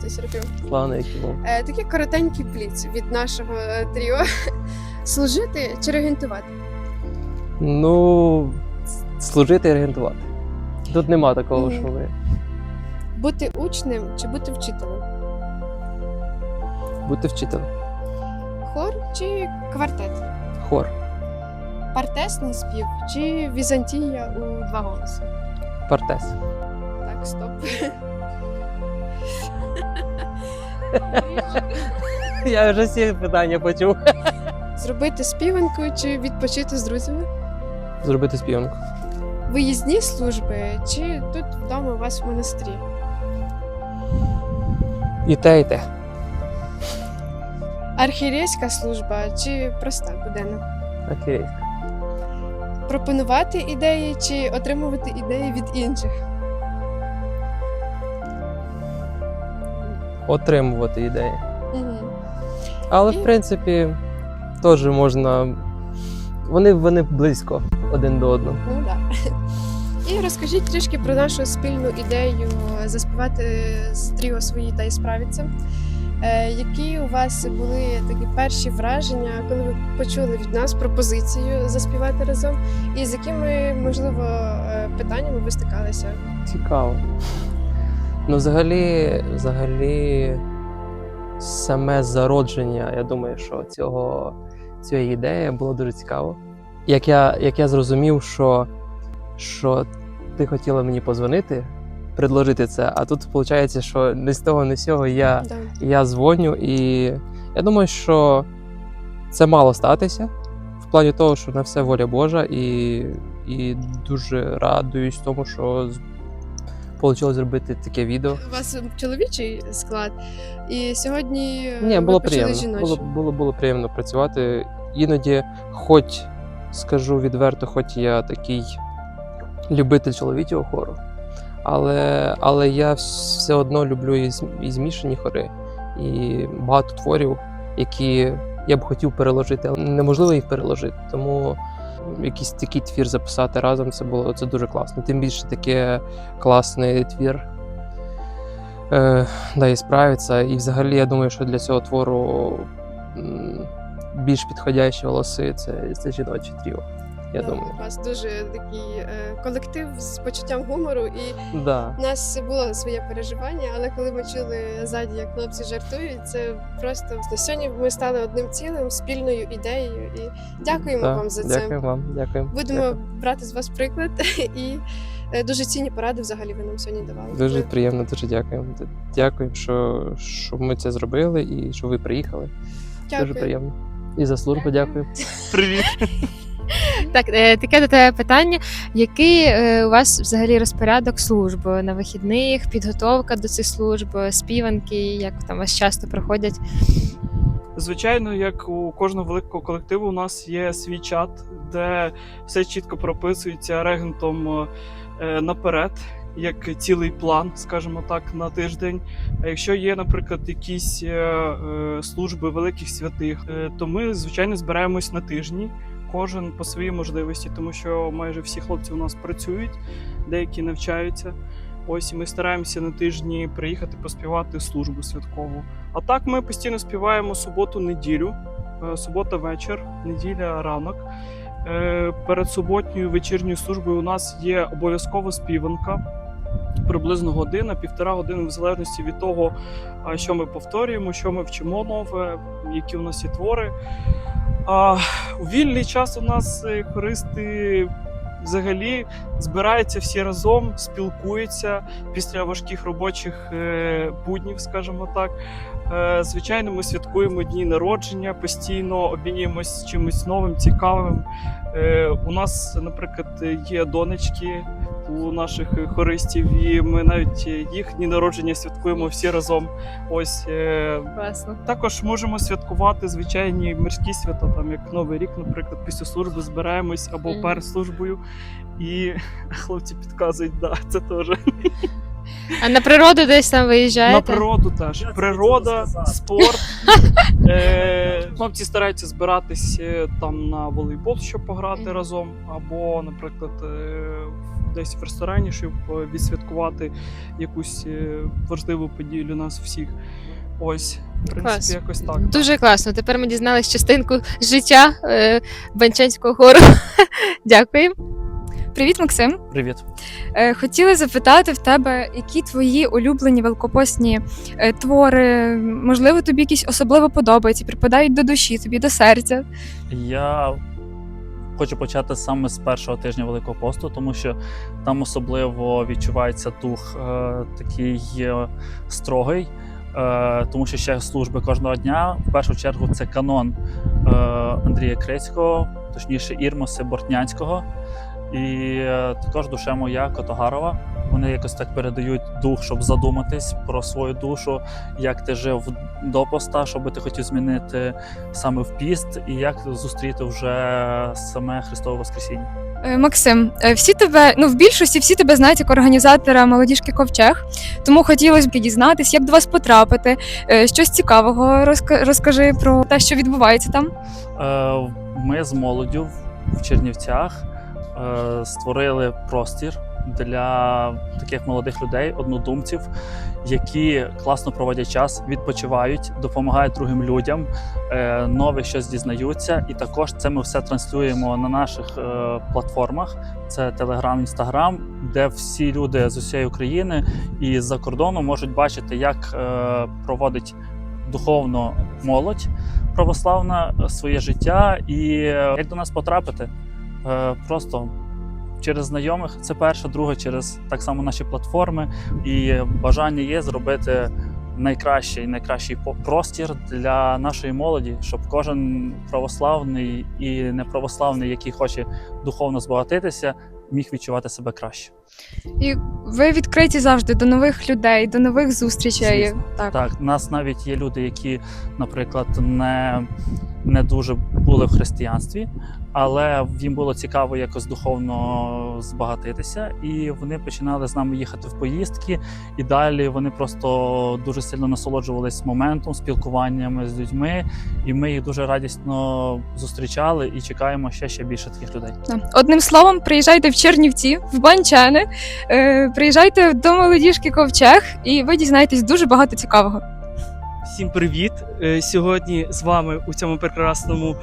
тетя Серафім. Слава навіки Богу. Е, такий коротенький пліц від нашого е, тріо. Служити чи регентувати? Ну, служити і орієнтувати. Тут нема такого, Мгм. що ви. Бути учнем чи бути вчителем? Бути вчителем. Хор чи квартет? Хор. Партесний спів чи Візантія у два голоси? Партес. Так, стоп. Я вже всі питання почув. Зробити співанку чи відпочити з друзями? Зробити співанку. Виїзні служби чи тут вдома у вас в монастирі? І те, і те. Архієрейська служба чи проста буденна? Архірейська. Пропонувати ідеї чи отримувати ідеї від інших? Отримувати ідеї. Угу. Але, в принципі, теж можна. Вони, вони близько один до одного. Ну да. І розкажіть трішки про нашу спільну ідею заспівати з тріо свої та і справиться. Е, які у вас були такі перші враження, коли ви почули від нас пропозицію заспівати разом? І з якими, можливо, е, питаннями ви стикалися? Цікаво. Ну, взагалі, взагалі, саме зародження, я думаю, що цього, цієї ідеї було дуже цікаво. Як я, як я зрозумів, що, що ти хотіла мені позвонити, предложити це, а тут виходить, що не з того, не з цього я, Да. я дзвоню, і я думаю, що це мало статися в плані того, що на все воля Божа, і, і дуже радуюсь тому, що вийшло зробити таке відео. У вас чоловічий склад, і сьогодні Ні, ви було почали приємно. жіночий. Було, було, було приємно працювати. Іноді, хоч скажу відверто, хоч я такий любитель чоловічого хору, але, але я все одно люблю і, і змішані хори, і багато творів, які я б хотів переложити, але неможливо їх переложити. Тому якийсь такий твір записати разом це було це дуже класно. Тим більше таке класний твір. Е, да, і справиться. І взагалі я думаю, що для цього твору більш підходящі голоси це, це жіноче тріо. Я Да, думаю. У вас дуже такий е, колектив з почуттям гумору, і Да. У нас було своє переживання, але коли ми чули ззаді, як хлопці жартують, це просто сьогодні ми стали одним цілим, спільною ідеєю. І дякуємо Да, вам за це. Дякую вам, дякую. Будемо Дякую. брати з вас приклад і е, дуже цінні поради взагалі ви нам сьогодні давали. Дуже Ми- приємно, дуже дякую. Дякую, що, що ми це зробили і що ви приїхали. Дуже приємно. І за службу дякую. Привіт. Так, е, таке до тебе питання. Який е, у вас взагалі розпорядок служби на вихідних, підготовка до цих служб, співанки, як там вас часто проходять? Звичайно, як у кожного великого колективу, у нас є свій чат, де все чітко прописується регентом е, наперед, як цілий план, скажімо так, на тиждень. А якщо є, наприклад, якісь служби великих святих, то ми звичайно збираємось на тижні. Кожен по своїй можливості, тому що майже всі хлопці у нас працюють, деякі навчаються. Ось ми стараємося на тижні приїхати поспівати службу святкову. А так ми постійно співаємо суботу-неділю, е, субота вечір, неділя ранок. Е, Перед суботньою вечірньою службою у нас є обов'язково співанка. Приблизно година, півтора години, в залежності від того, що ми повторюємо, що ми вчимо нове, які у нас є твори. А, у вільний час у нас е, хористи взагалі збираються всі разом, спілкуються після важких робочих е, буднів, скажімо так. Е, Звичайно, ми святкуємо дні народження, постійно обмінюємось чимось новим, цікавим. Е, У нас, наприклад, є донечки у наших хористів, і ми навіть їх дні народження святкуємо всі разом. Ось е, Класно. також можемо святкувати звичайні мирські свята, там як Новий рік, наприклад, після служби збираємось або Мгм. перед службою. І хлопці підказують, да, це теж. А на природу десь там На природу теж. Природа, спорт. Е, Хлопці стараються збиратись е, там на волейбол, щоб пограти разом, або, наприклад, е, десь в ресторані, щоб е, відсвяткувати якусь е, важливу подію для нас всіх. Ось, в принципі, Клас. якось так. Дуже класно. Тепер ми дізналися частинку життя е, Банчанського хору. Дякую. Привіт, Максим. Привіт. Е, Хотіла запитати в тебе, які твої улюблені великопосні е, твори, можливо, тобі якісь особливо подобаються, припадають до душі, тобі до серця. Я хочу почати саме з першого тижня Великого посту, тому що там особливо відчувається дух е, такий е, строгий, е, тому що ще служби кожного дня. В першу чергу це канон е, Андрія Крицького, точніше Ірмоси Бортнянського. І е, також душе моя Котогарова. Вони якось так передають дух, щоб задуматись про свою душу, як ти жив до поста, що би ти хотів змінити саме в піст, і як зустріти вже саме Христове Воскресіння. Е, Максим, е, всі тебе, ну в більшості всі тебе знають як організатора молодіжки Ковчег, тому хотілося б дізнатись, як до вас потрапити, щось цікавого розка- розкажи про те, що відбувається там. Ми з молоддю в Чернівцях створили простір для таких молодих людей, однодумців, які класно проводять час, відпочивають, допомагають другим людям, е, нове щось дізнаються. І також це ми все транслюємо на наших е, платформах. Це Telegram, Instagram, де всі люди з усієї України і з-за кордону можуть бачити, як е, проводить духовно молодь православна е, своє життя і е, як до нас потрапити. Е, Просто через знайомих це перше, друге, через так само наші платформи. І бажання є зробити найкращий, найкращий простір для нашої молоді, щоб кожен православний і неправославний, який хоче духовно збагатитися, міг відчувати себе краще. І ви відкриті завжди до нових людей, до нових зустрічей. Звісно. Так. Так, у нас навіть є люди, які, наприклад, не, не дуже були в християнстві, але їм було цікаво якось духовно збагатитися, і вони починали з нами їхати в поїздки. І далі вони просто дуже сильно насолоджувались моментом, спілкуваннями з людьми, і ми їх дуже радісно зустрічали і чекаємо ще ще більше таких людей. Одним словом, приїжджайте в Чернівці, в Банчани, е, приїжджайте до молодіжки Ковчег, і ви дізнаєтесь дуже багато цікавого. Всім привіт! Е, Сьогодні з вами у цьому прекрасному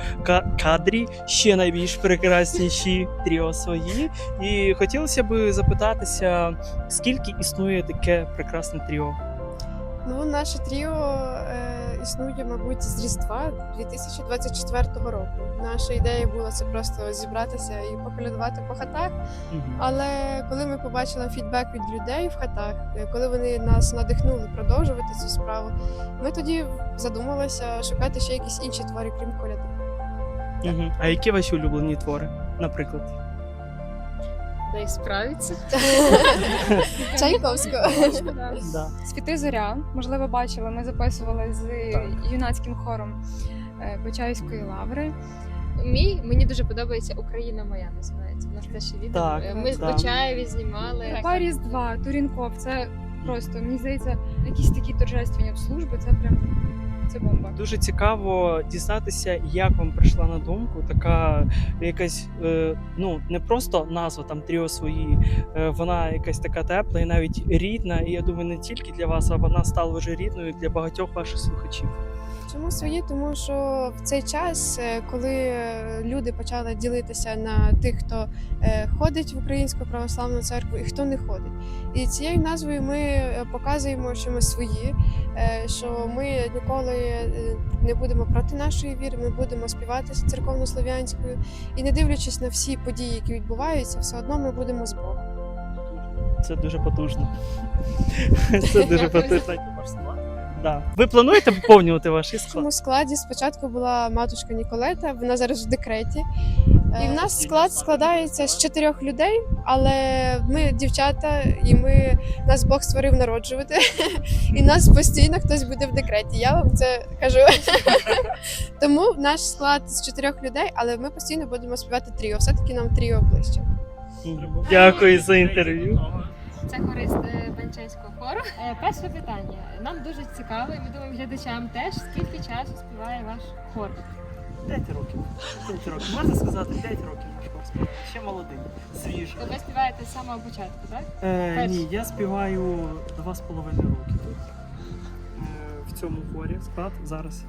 кадрі ще найбільш прекрасніші тріо свої. І хотілося б запитатися, скільки існує таке прекрасне тріо? Ну, наше тріо е, існує, мабуть, з Різдва 2024 року. Наша ідея була це просто зібратися і поколядувати по хатах. Але коли ми побачили фідбек від людей в хатах, е, коли вони нас надихнули продовжувати цю справу, ми тоді задумалися шукати ще якісь інші твори, крім коляди. Мгм. А які ваші улюблені твори, наприклад? Дай справиться. Чайковського. Да. Світи зоря, можливо, бачили, ми записували з юнацьким хором е, Почаївської лаври. Мій мені дуже подобається Україна моя називається. У нас теж відео. Так, Е, Ми з так. Почаєві знімали. Така Різдва, Турінков, це просто, мені здається, якісь такі торжественні служби, це прям це бомба. Дуже цікаво дізнатися, як вам прийшла на думку така якась, е, ну не просто назва там тріо свої, е, вона якась така тепла і навіть рідна. І я думаю, не тільки для вас, а вона стала вже рідною для багатьох ваших слухачів. Чому свої? Тому що в цей час, е, коли е, люди почали ділитися на тих, хто е, ходить в українську православну церкву і хто не ходить. І цією назвою ми показуємо, що ми свої, що ми ніколи не будемо проти нашої віри, ми будемо співати церковнослов'янською. І не дивлячись на всі події, які відбуваються, все одно ми будемо з Богом. Це дуже потужно. Це дуже потужно. Да. Ви плануєте поповнювати ваш В склад? цьому складі спочатку була матушка Ніколета, вона зараз в декреті. І в нас склад складається з чотирьох людей, але ми дівчата, і ми нас Бог створив народжувати. І нас постійно хтось буде в декреті. Я вам це кажу. Тому наш склад з чотирьох людей, але ми постійно будемо співати тріо. Все-таки нам тріо ближче. Дякую за інтерв'ю. Це користь е, Банчанського. Е, Перше питання. Нам дуже цікаво, і ми думаємо глядачам теж, скільки часу співає ваш хор. 5 років. 5 років. Можна сказати, 5 років наш хор Ще молодий, свіжий. Ви співаєте з самого початку, так? Е, ні, я співаю два з половиною роки тут. Е, в цьому хорі склад зараз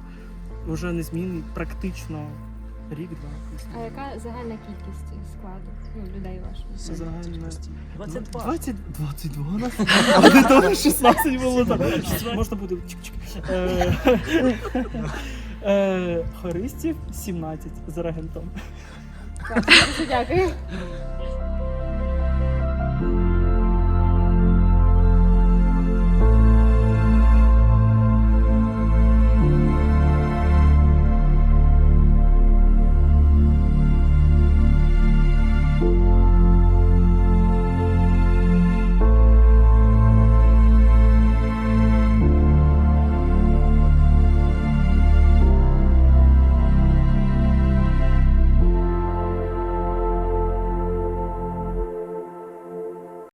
вже незмінний, практично рік-два. А яка загальна кількість складу ну, людей вашого? Загальна 22. 20, 22 у нас. А не того 16 було там. Можна буде чик-чик. Е, е, Хористів 17 за регентом. Дуже дякую.